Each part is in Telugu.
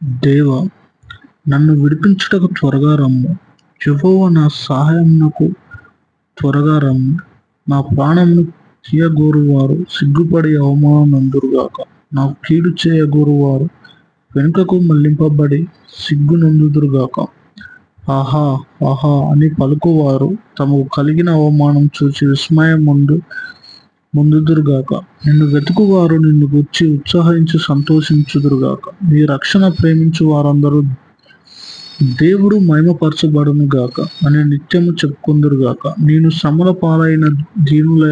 దేవ నన్ను విడిపించుటకు త్వరగా రమ్ము. యెహోవా నా సహాయమునకు త్వరగా రమ్ము. నా ప్రాణమును తీయగోరువారు సిగ్గుపడి అవమానందురుగాక నాకు కీడు చేయగోరువారు వెనుకకు మళ్ళింపబడి సిగ్గునందుదురుగాక. ఆహా ఆహా అని పలుకువారు తమకు కలిగిన అవమానం చూచి విస్మయం ముందు ముందుదురుగాక నిన్ను వెతుకువారు నిన్ను గుర్చి ఉత్సాహించి సంతోషించుదురుగాక. నీ రక్షణ ప్రేమించు వారందరూ దేవుడు మహిమపరచబడును గాక అని నిత్యము చెప్పుకుందురుగాక. నేను శ్రమల పాలైన దీనుల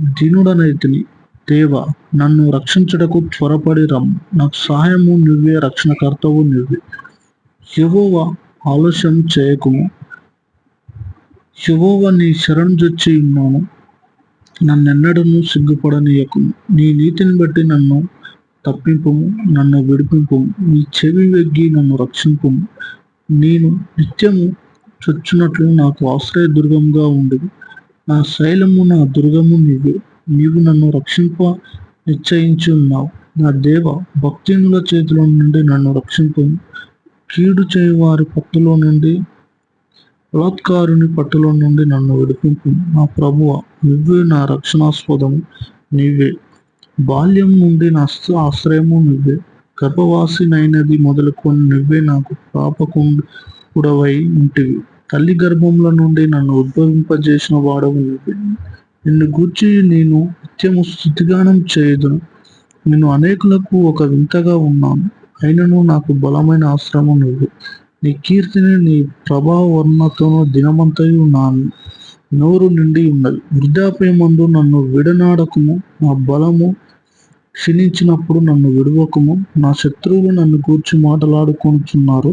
దీనుడనైతిని దేవ నన్ను రక్షించుటకు త్వరపడి రమ్ము నాకు సహాయము నువ్వే రక్షణకర్తవు నువ్వే. యెహోవా ఆలస్యం చేయకుము. యెహోవా నీ శరణు జొచ్చి ఉన్నాను. నన్నెన్నడను సిగ్గుపడనీయకు. నీ నీతిని బట్టి నన్ను తప్పింపుము నన్ను విడిపింపుము. నీ చెవి వెగ్గి నన్ను రక్షింపుము. నేను నిత్యము చొచ్చునట్లు నాకు ఆశ్రయ దుర్గంగా ఉండు నా శైలము నా దుర్గము నీవే. నీవు నన్ను రక్షింప నిశ్చయించి ఉన్నావు నా దేవ భక్తినుల చేతిలో నుండి నన్ను రక్షింపు కీడు చేయవారి పట్టులో నుండి బలాత్కారుని పట్టులో నుండి నన్ను విడిపింపు నా ప్రభువ నువ్వే నా రక్షణాస్పదము నీవే. బాల్యం నుండి నా ఆశ్రయము నువ్వే. గర్భవాసినైనది మొదలుకొని నువ్వే నాకు పాపకుండవై ఉంటివి. తల్లి గర్భంలో నుండి నన్ను ఉద్భవింపజేసిన వాడవు నువ్వే. నిన్ను గూర్చి నేను నిత్యము స్థుతిగానం చేయదును. నేను అనేకులకు ఒక వింతగా ఉన్నాను. అయినను నాకు బలమైన ఆశ్రమం నువ్వు. నీ కీర్తిని నీ ప్రభావ వర్ణతో దినమంతయు నా నోరు నిండి ఉన్నది. వృద్ధాప్యమందు నన్ను విడనాడకము. నా బలము క్షీణించినప్పుడు నన్ను విడవకము. నా శత్రువులు నన్ను కూర్చి మాటలాడుకొనుచున్నారు.